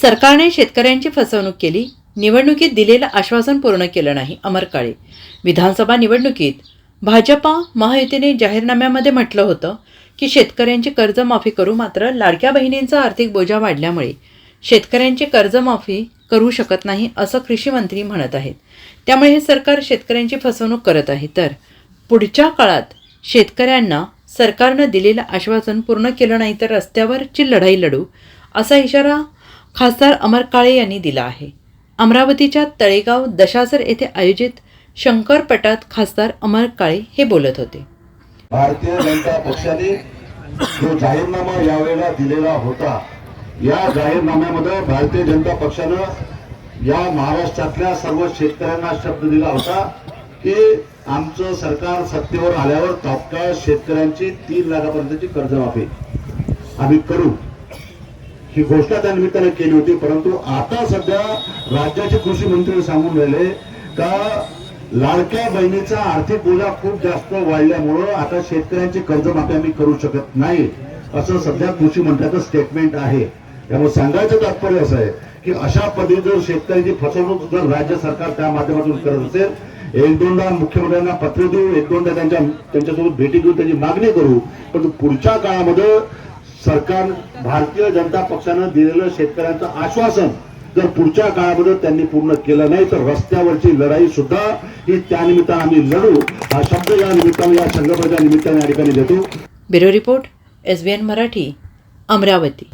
सरकारने शेतकऱ्यांची फसवणूक केली निवडणुकीत दिलेलं आश्वासन पूर्ण केलं नाही अमर काळे. विधानसभा निवडणुकीत भाजपा महायुतीने जाहीरनाम्यामध्ये म्हटलं होतं की शेतकऱ्यांची कर्जमाफी करू मात्र लाडक्या बहिणींचा आर्थिक बोजा वाढल्यामुळे शेतकऱ्यांची कर्जमाफी करू शकत नाही असं कृषी मंत्री म्हणत आहेत. त्यामुळे हे सरकार शेतकऱ्यांची फसवणूक करत आहे. तर पुढच्या काळात शेतकऱ्यांना सरकारनं दिलेलं आश्वासन पूर्ण केलं नाही तर रस्त्यावरची लढाई लढू असा इशारा खासदार अमर काळे यांनी दिला आहे. अमरावतीच्या तळेगाव दशासर येथे आयोजित शंकरपटात खासदार अमर काळे हे बोलत होते. भारतीय जनता पक्षाने जो जाहीरनामा यावेळेला दिलेला होता या जाहीरनाम्यामध्ये भारतीय जनता पक्षानं या महाराष्ट्रातल्या सर्व शेतकऱ्यांना शब्द दिला होता की आमचं सरकार सत्तेवर आल्यावर तात्काळ शेतकऱ्यांची तीन लाखापर्यंतची कर्जमाफी आम्ही करू. ही घोषणा त्या निमित्ताने केली होती. परंतु आता सध्या राज्याचे कृषी मंत्री सांगून राहिले का लाडक्या बहिणीचा आर्थिक बोजा खूप जास्त वाढल्यामुळं आता शेतकऱ्यांची कर्जमाफी आम्ही करू शकत नाही असं सध्या कृषी मंत्र्याचं स्टेटमेंट आहे. त्यामुळे सांगायचं तात्पर्य असं आहे की अशा पद्धतीने जर शेतकऱ्यांची फसवणूक जर राज्य सरकार त्या माध्यमातून करत असेल एक दोनदा मुख्यमंत्र्यांना पत्र देऊ एक दोनदा त्यांच्या त्यांच्यासोबत भेटी घेऊन त्यांची मागणी करू पण पुढच्या काळामध्ये सरकार भारतीय जनता पक्षानं दिलेलं शेतकऱ्यांचं आश्वासन जर पुढच्या काळामध्ये त्यांनी पूर्ण केलं नाही तर रस्त्यावरची लढाई सुद्धा ही त्यानिमित्त आम्ही लढू. हा शब्द या निमित्तानं या संघर्षाच्या निमित्ताने या ठिकाणी देतो. Bureau report S B N Marathi Amravati.